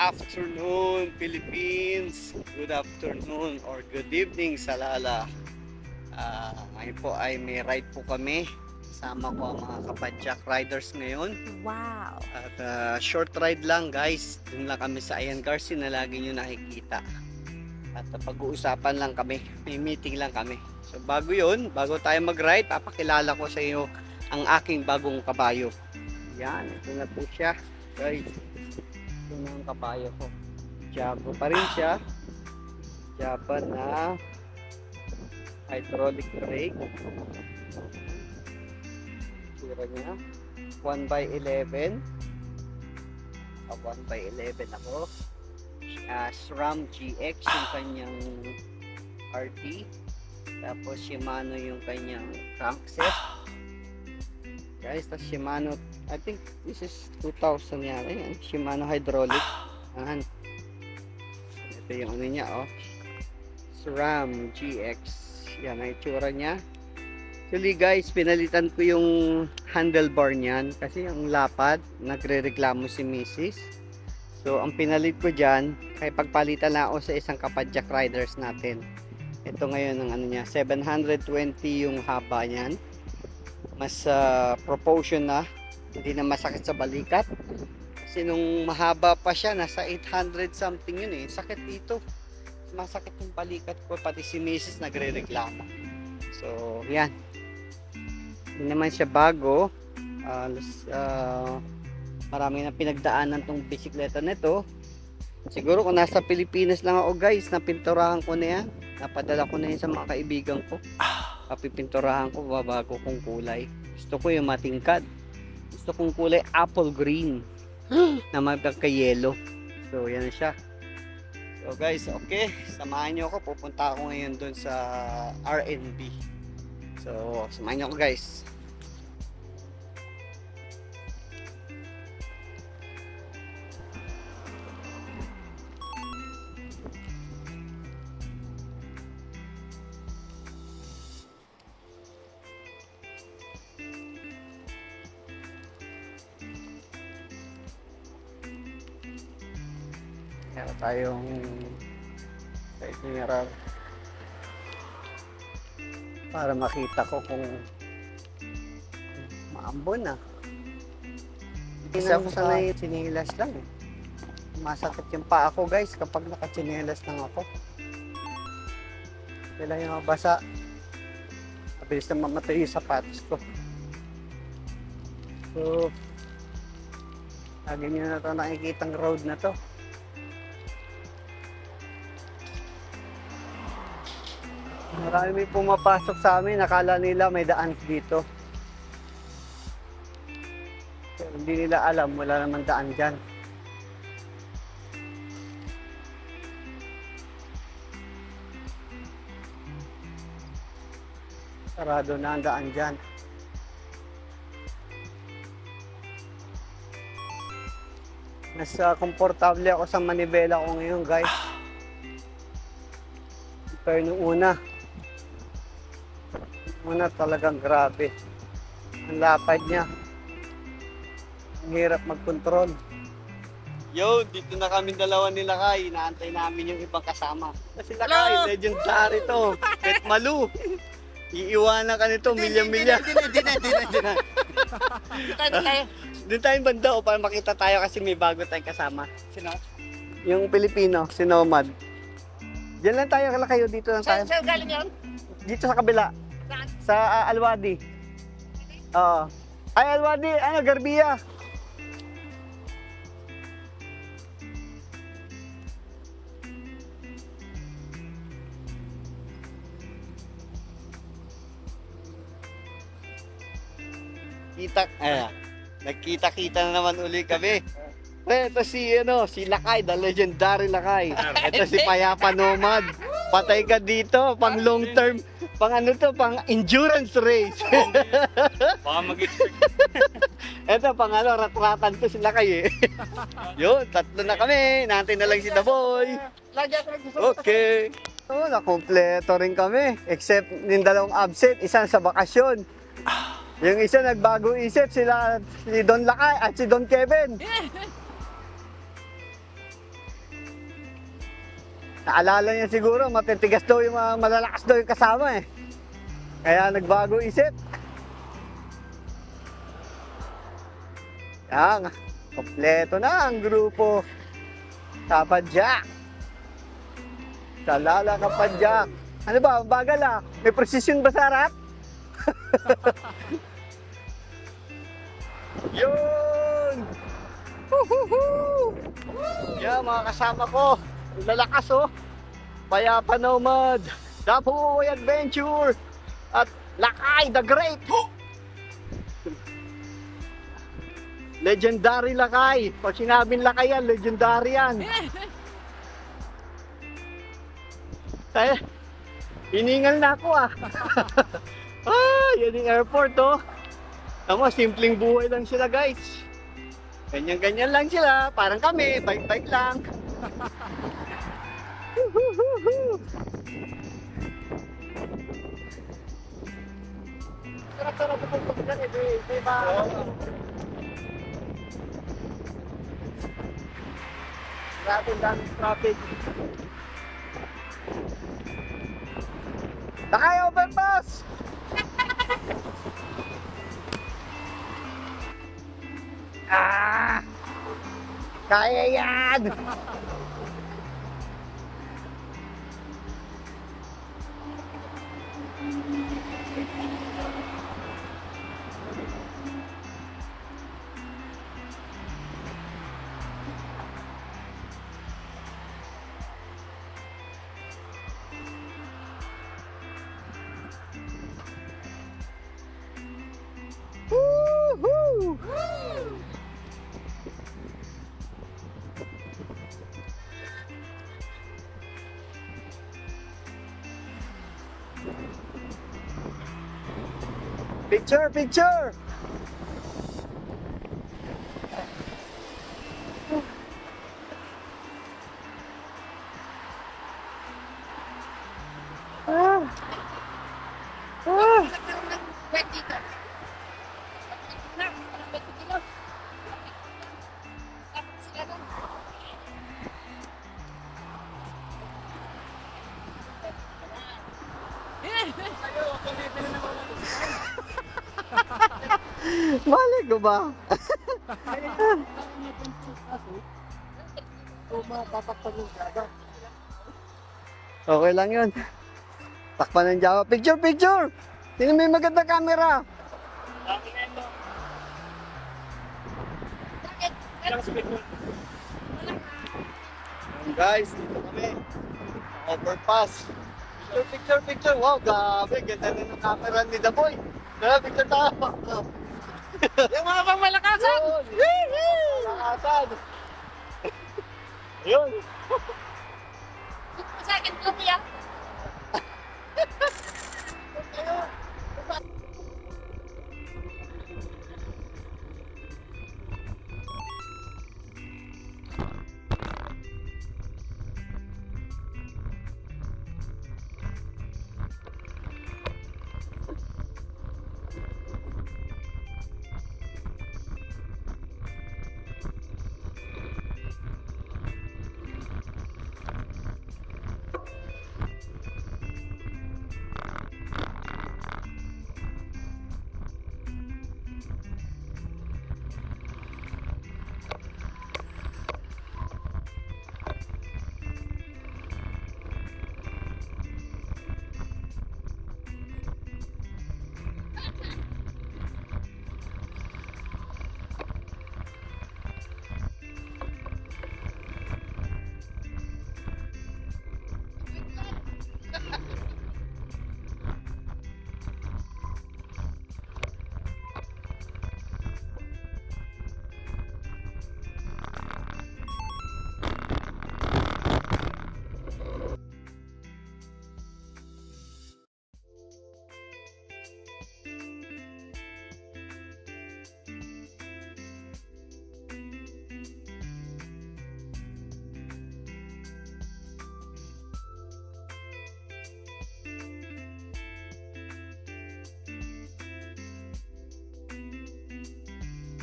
afternoon, Philippines. Good afternoon or good evening sa Lala. Ah, ngayon po ay may ride po kami. Kasama ko ang mga kapadyak riders ngayon. Wow. At ah, short ride lang guys. Dun lang kami sa Ayan Garcia na lagi nyo nakikita. At ah, pag-uusapan lang kami. May meeting lang kami. So bago yun, bago tayo mag-ride, papakilala ko sa iyo ang aking bagong kabayo. Yan, ito na po siya. Guys, na ang kabayo ko. Jago pa rin siya. Japan na hydraulic brake. Tira niya. 1 by 11 uh, 1 by 11 ako uh, SRAM GX yung kanyang RT tapos Shimano yung kanyang crankset guys tas Shimano I think this is 2000 yata yan Shimano hydraulic. Yan ito yung ano niya oh. SRAM GX yan ang itsura niya. Actually guys, pinalitan ko yung handlebar niyan kasi ang lapad, nagre-reklamo si Mrs. So, ang pinalit ko dyan, kaya pagpalitan na ako sa isang kapadyak riders natin. Ito ngayon ang ano niya, 720 yung haba niyan. Mas ah, proportion na, hindi na masakit sa balikat. Kasi nung mahaba pa siya, nasa 800 something yun eh. Sakit dito. Masakit yung balikat ko, pati si Mrs. nagre-reklamo. So, yan. Hindi naman siya bago. Ah, las- ah, marami na pinagdaanan tong bisikleta nito. Siguro kung nasa Pilipinas lang ako guys, napinturahan ko na yan. Napadala ko na yan sa mga kaibigan ko. Papipinturahan ko, babago kong kulay. Gusto ko yung matingkad. Gusto kong kulay apple green na magkaka-yellow. So, yan siya. So guys, okay. Samahan niyo ako. Pupunta ako ngayon doon sa RNB. So, samahan niyo ako guys. Tayong side mirror para makita ko kung maambon na. Isa ko sanay sinilas lang. eh. Masakit yung paa ko guys kapag nakatsinelas lang ako. Kailan yung mabasa. Mabilis na mamatay yung sapatos ko. So, lagi nyo na ito nakikitang road na to. Marami pumapasok sa amin, nakala nila may daan dito. Pero hindi nila alam, wala naman daan dyan. Sarado na ang daan dyan. Nasa komportable ako sa manibela ko ngayon guys. Pero nung una, una talagang grabe. Ang lapad niya. Ang hirap magkontrol. Yo, dito na kami dalawa ni Lakay. Inaantay namin yung ibang kasama. Kasi Lakay, legendary to. Pet Malu. Iiwanan ka nito, milya-milya. Hindi na, hindi na, hindi na, na. Doon tayong banda o para makita tayo kasi may bago tayong kasama. Sino? Yung Pilipino, si Nomad. Diyan lang tayo, kala kayo dito lang tayo. Saan, saan galing yun? Dito sa kabila. Sa ah, Alwadi. Oo. Ay, Alwadi, ano, Garbia. Kita, eh, nagkita-kita na naman uli kami. Eh, ito si, ano, si Lakay, the legendary Lakay. Ito si Payapa Nomad. Patay ka dito, pang long term, pang ano to, pang endurance race. Baka mag-expect. Ito, pang ano, ratratan to sila kayo eh. Yun, tatlo na kami. Nantay na lang si The Boy. Lagi ako nagsusunod. Okay. Oo, nakompleto rin kami. Except yung dalawang absent, isang sa bakasyon. Yung isa nagbago isip, sila si Don Lakay at si Don Kevin. Naalala niya siguro, matitigas daw yung mga malalakas daw yung kasama eh. Kaya nagbago isip. Yan, kompleto na ang grupo. Kapadyak. Salala kapadyak. Ano ba, bagal ah. May precision ba sa harap? Yun! Woohoo! Yan, mga kasama ko. Lalakas oh. Payapa Nomad. Dapoy Adventure. At Lakay the Great. Legendary Lakay. Pag sinabing Lakay yan, legendary yan. Eh, iningal na ako ah. ah, yan yung airport oh. Tama, simpleng buhay lang sila guys. Ganyan-ganyan lang sila. Parang kami, bike-bike lang. Grabe, ang daming traffic. Nakay overpass! Ah! Kaya yan! Picture, picture! Ko ba? Okay lang yun. Takpan ng Java. Picture, picture! Sino may maganda camera? Guys, dito kami. Overpass. Picture, picture, picture. Wow, grabe. Ganda na ng camera ni The Boy. Tara, picture tayo. Yung mga pangmalakasan! Yun. Malakasan. Yun. Akin, Lumpia. Round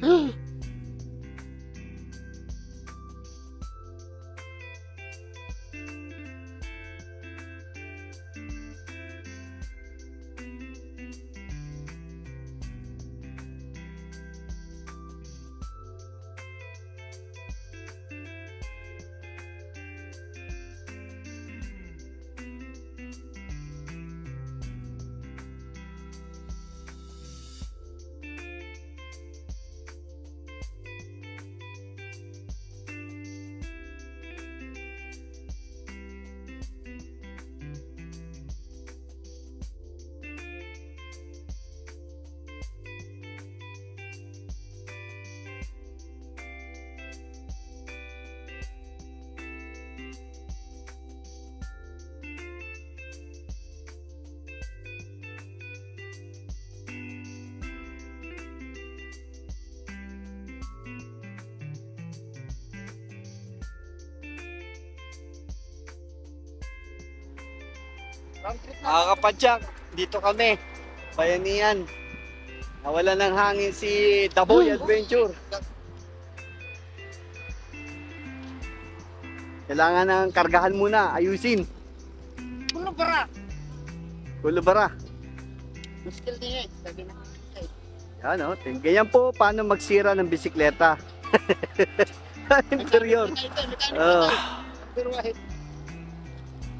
Mm-hmm. Mga kapadyak, dito kami. Bayanihan. Nawala ng hangin si Daboy Adventure. Kailangan ng kargahan muna, ayusin. Pulo para. Kulubara. Muskil din eh. Sabi na. Yan o, oh. ganyan po paano magsira ng bisikleta. Interior. Oo.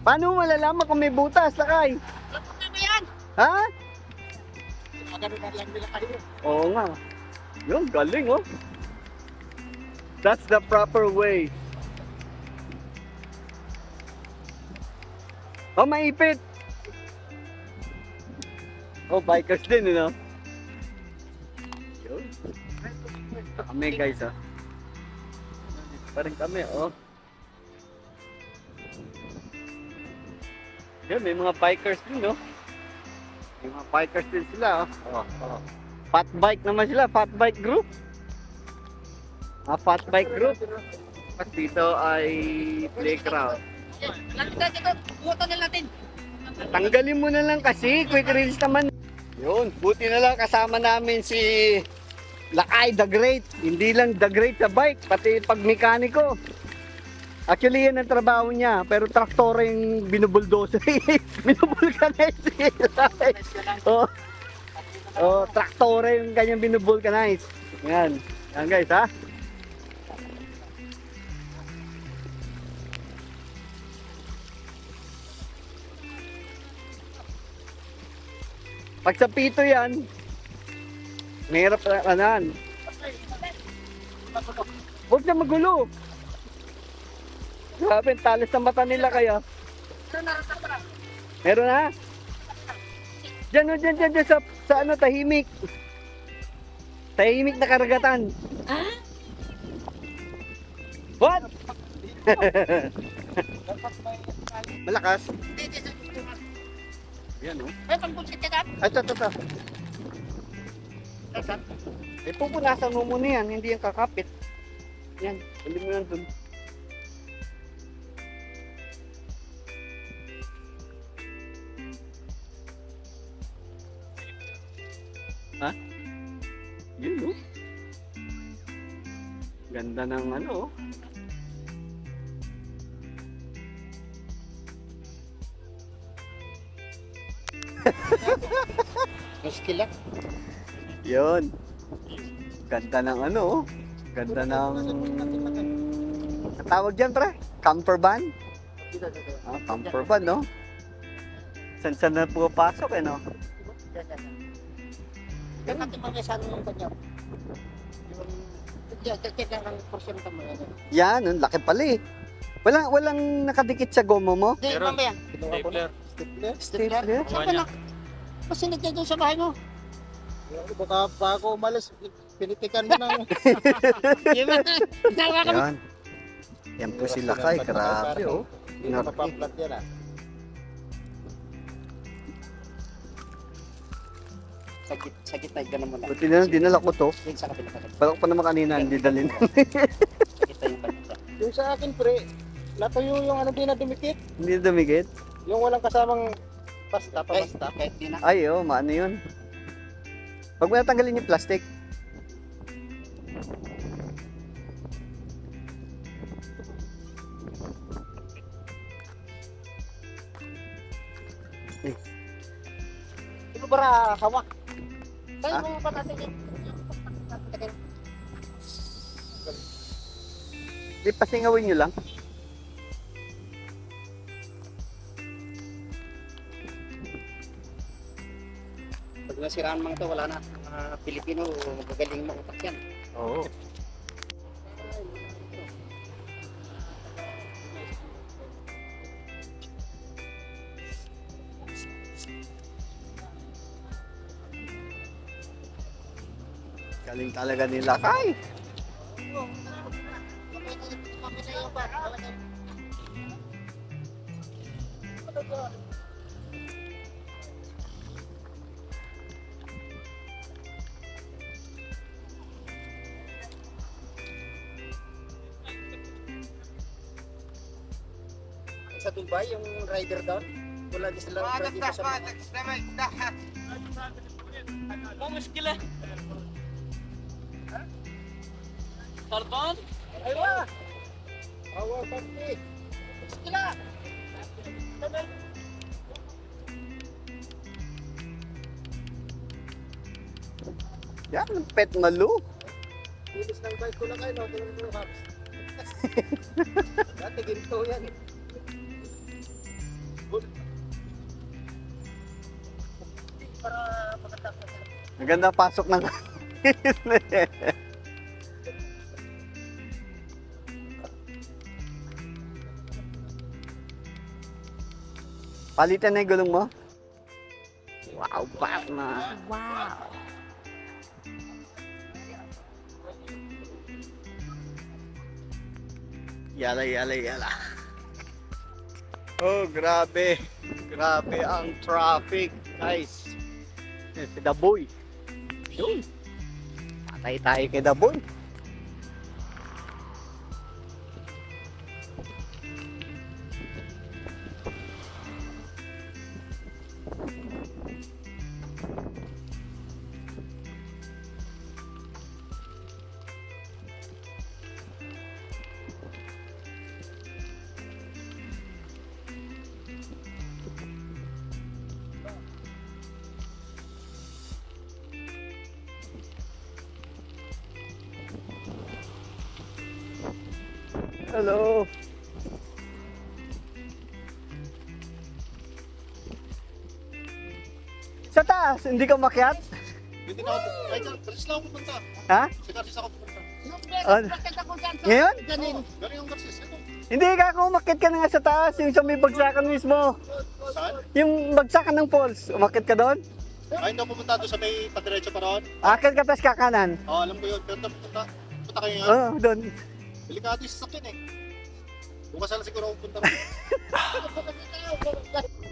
Paano mo malalaman kung may butas, lakay? Ano yan? Ha? Magano na lang nila kayo. Oo nga. Yung galing oh. That's the proper way. Oh, maipit. Oh, bikers din, ano? Yun. Kami guys, ah. Pa rin kami, oh. Yun, may mga bikers din, no? May mga bikers din sila, oh. Oh, oh. Fat bike naman sila, fat bike group. Ah, fat bike group. At dito ay playground. Tanggalin mo na lang kasi, quick release naman. Yun, buti na lang kasama namin si Lakay the Great. Hindi lang the Great sa bike, pati pag mekaniko. Actually, yan ang trabaho niya. Pero traktor yung binubuldoser. Binubulkanize sila. oh, oh, traktor yung kanyang binubulkanize. Yan. Yan guys, ha? Pag sa pito yan, mahirap na kanan. Huwag na magulo. Grabe, talis ng mata nila para? Meron na? Diyan, diyan, diyan, diyan, sa, sa ano, tahimik. Tahimik na karagatan. What? Malakas. Yan, oh. Ay, pag-bullshit ka. Ay, ito, ito, ito. Eh, pupunasan mo muna yan, hindi yan kakapit. Yan, hindi mo yan dun. Ha? Yun, oh. Ganda ng ano, oh. Muskil lang. Yun. Ganda ng ano, oh. Ganda ng... Tawag dyan, pre? Camper van? Ah, camper van, no? San saan na pupasok, eh, no? Dyan natin mag-isano ng kanya. Yung... Dyan, dyan, dyan ang porsyento mo. Yan. Yan, ang laki pala eh. Walang, walang nakadikit sa goma mo? Hindi, Meron. mamaya. Stapler. Stapler? Stapler? Saan ka na? Kasi nandiyan doon sa bahay mo. Baka bago umalis, pinitikan mo ng Di ba? Nawa ka. Yan. Yan po sila kay, grabe oh. Hindi na mapaplat yan ah. Sa git, sa gitna ka naman. Buti na lang, dinala ko to. Yan sa kabila ka. Balak pa naman kanina, hindi dalhin. Sa gitna yung. Yung sa akin pre, natuyo yung ano din na dumikit. hindi dumigit. Yung walang kasamang pasta, Ay, pamasta. kahit di na. Ay, oh, maano yun. Pag mo natanggalin yung plastic, Ito bara hawak. Tayo Ah? mo pa yun. di pasingawin nyo lang. Pag nasiraan mga to, wala na. Mga Pilipino, magagaling mga utak yan. Oo. Galing Talaga nilakay. sa Dubai, yung rider down. Wala din sila. Wala din sila. Wala din. Wala din. Tarton? Aywa! Awa, pati! Sige na! Yan, pet na lu. Bilis ng bike ko lang kayo, no? Tingnan mo Habs. Dati ginto yan. Para maganda Ang ganda pasok ng Palitan na yung gulong mo? Wow, Batman! Wow. Yala, yala, yala. Oh, grabe. Grabe ang traffic, guys. Si Daboy. Yun. Patay tayo kay Daboy. Hello. Sa taas, hindi ka makyat? Hindi na ako, ay, Garcis lang ako pupunta. Ha? Sa Garcis ako pupunta. Yung Ano? bakit ako dyan sa Ngayon? ganin. Galing ang Garcis. Ito. Hindi ka ako umakyat ka na nga sa taas, yung sa may bagsakan mismo. Saan? Yung bagsakan ng falls, umakyat ka doon? Ay, hindi ako pupunta doon sa may padiretso pa roon. Akit ka tas kakanan. Oo, alam ko yun. Pero dapat punta. Punta kayo nga. Oo, oh, doon. Delikado yung sasakyan eh. Bukas na lang siguro ako punta.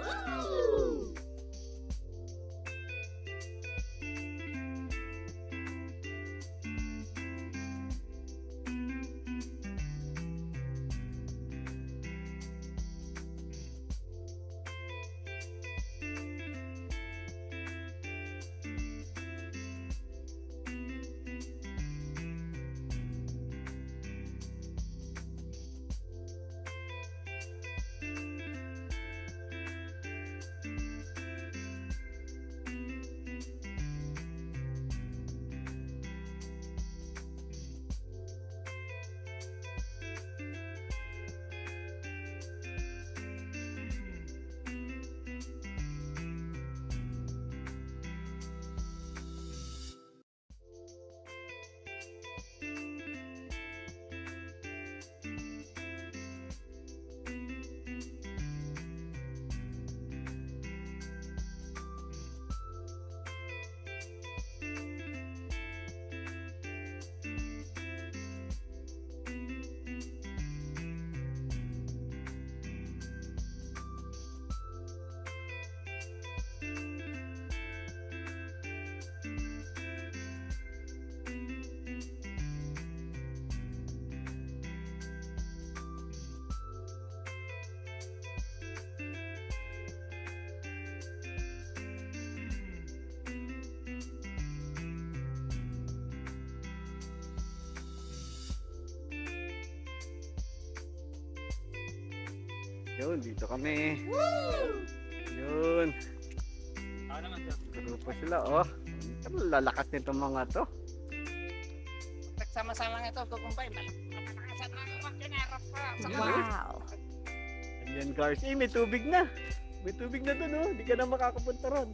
Woo! Yun, dito kami. Yun. Ako naman, sir. Grupo sila, oh. Lalakas nito mga to. Nagsama-sama nga ito, kukumpay. Malakasan ang makinarap pa. Wow. Ayan, Cars. Eh, may tubig na. May tubig na dun, oh. Hindi ka na makakapunta ron.